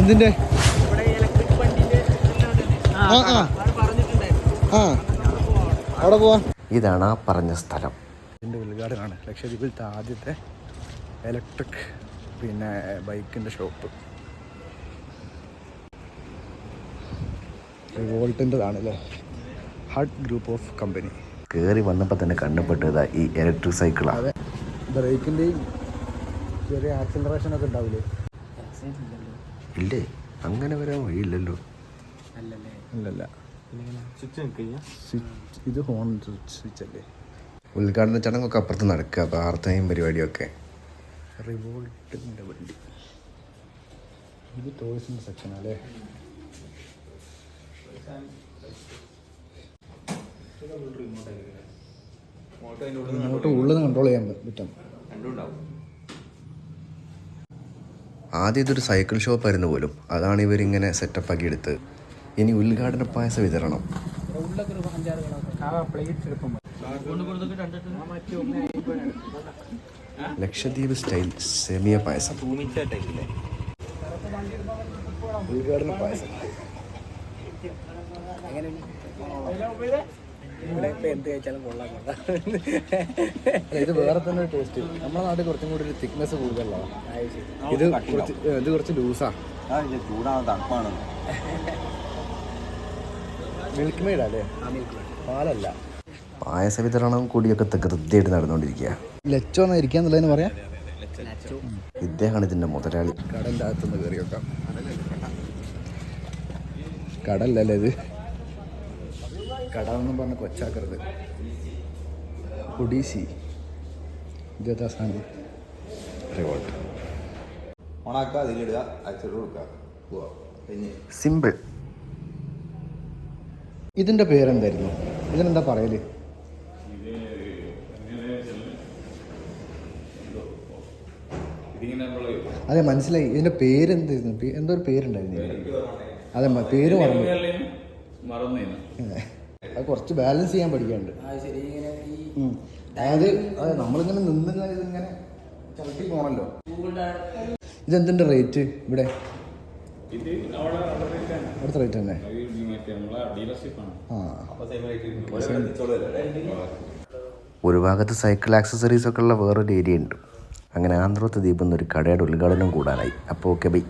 എന്തിന്റെ ഇവിടെ ഇലക്ട്രിക് വണ്ടിന്റെ ആ ആ. ആ അവിടെ പോവാ. ഇതാണ് ആ പറഞ്ഞ സ്ഥലം. ഇതിന്റെ ഉദ്ഘാടനമാണ് ലക്ഷദ്വീപിലത്തെ ആദ്യത്തെ ഇലക്ട്രിക് പിന്നെ ബൈക്കിന്റെ ഷോപ്പ് വോൾട്ടിന്റെതാണ് അല്ലേ ഹട്ട് ഗ്രൂപ്പ് ഓഫ് കമ്പനി. കയറി വന്നപ്പോൾ തന്നെ കണ്ണുപെട്ടതാ ഈ ഇലക്ട്രിക് സൈക്കിളാണ് ബ്രേക്കിന്റെയും ബ്രേക്കിന്റെയും ചെറിയ ആക്സിലറേഷൻ ഒക്കെ ഉണ്ടാവില്ലേ? ഇല്ലേ? അങ്ങനെ വരാൻ വഴിയില്ലല്ലോ. അല്ലല്ല? സ്വിച്ച് ഇത് ഹോൺ സ്വിച്ച് അല്ലേ ഉദ്ഘാടന ചടങ്ങൊക്കെ അപ്പുറത്ത് നടക്കുക പ്രാർത്ഥനയും പരിപാടിയൊക്കെ. റിവോൾട്ടിന്റെ വണ്ടി. ഇത് ടോയ്സിന്റെ സെക്ഷനല്ലേ റിമോട്ട് ഉള്ളിൽ നിന്ന് കൺട്രോൾ ചെയ്യാൻ പറ്റും. ആദ്യം ഇതൊരു സൈക്കിൾ ഷോപ്പ് ആയിരുന്നു പോലും. അതാണ് ഇവരിങ്ങനെ സെറ്റപ്പ് ആക്കി എടുത്ത്. ഇനി ഉദ്ഘാടന പായസ വിതരണം. ലക്ഷദ്വീപ് സ്റ്റൈൽ സെമിയ പായസം. ഉദ്ഘാടന പായസം. ഇത് വേറെ തന്നെ ടേസ്റ്റ് നമ്മുടെ നാട്ടിൽ കുറച്ചും കൂടി ഒരു തിക്നെസ് കൂടുതലാണ് ഇത് കുറച്ച് ഇത് കുറച്ച് ലൂസാ ചൂടാണ് തണുപ്പാണ്. മിൽക്ക് മെയ്ഡ് അല്ലേ? പാലല്ല. പായസ വിതരണം കൂടിയൊക്കെ തകൃതിയായിട്ട് നടന്നുകൊണ്ടിരിക്കുക ലച്ചോ എന്നാ ഇരിക്കാന്നുള്ളതിന് പറയാം? ഇദ്ദേഹമാണ് ഇതിന്റെ മുതലാളി. കടലിന്റെ അകത്തുനിന്ന് കയറി വെക്കാം കടലല്ലേ ഇത്? കടലെന്നും പറഞ്ഞ് കൊച്ചാക്കരുത്. ഒഡീസി ഇതേതാ സാധനം? റിവോൾട്ട് ഓണാക്കുക അതിലിടുക അച്ചടി കൊടുക്കുക. പോവാ. കഴിഞ്ഞ് സിമ്പിൾ ഇതിന്റെ പേരെന്തായിരുന്നു? ഇതിനെന്താ പറയൽ? അതെ മനസ്സിലായി. ഇതിന്റെ പേരെന്തായിരുന്നു? എന്തോ ഒരു പേരുണ്ടായിരുന്നു. അതെ പേര് മറന്നു. ഏ. അത് കുറച്ച് ബാലൻസ് ചെയ്യാൻ പഠിക്കാനുണ്ട്. ഉം. അതായത് അതെ നമ്മളിങ്ങനെ നിന്ന് ഇങ്ങനെ ചവിട്ടി പോണല്ലോ. ഇതെന്തിന്റെ റേറ്റ് ഇവിടെ? അടുത്ത റേറ്റ് തന്നെ. ഒരു ഭാഗത്ത് സൈക്കിൾ ആക്സസറീസ് ഒക്കെ ഉള്ള വേറൊരു ഏരിയ ഉണ്ട്. അങ്ങനെ ആന്ധ്രത്ത് ദ്വീപ് എന്നൊരു ഒരു കടയുടെ ഉദ്ഘാടനം കൂടാനായി. അപ്പോൾ ഓക്കെ ബൈ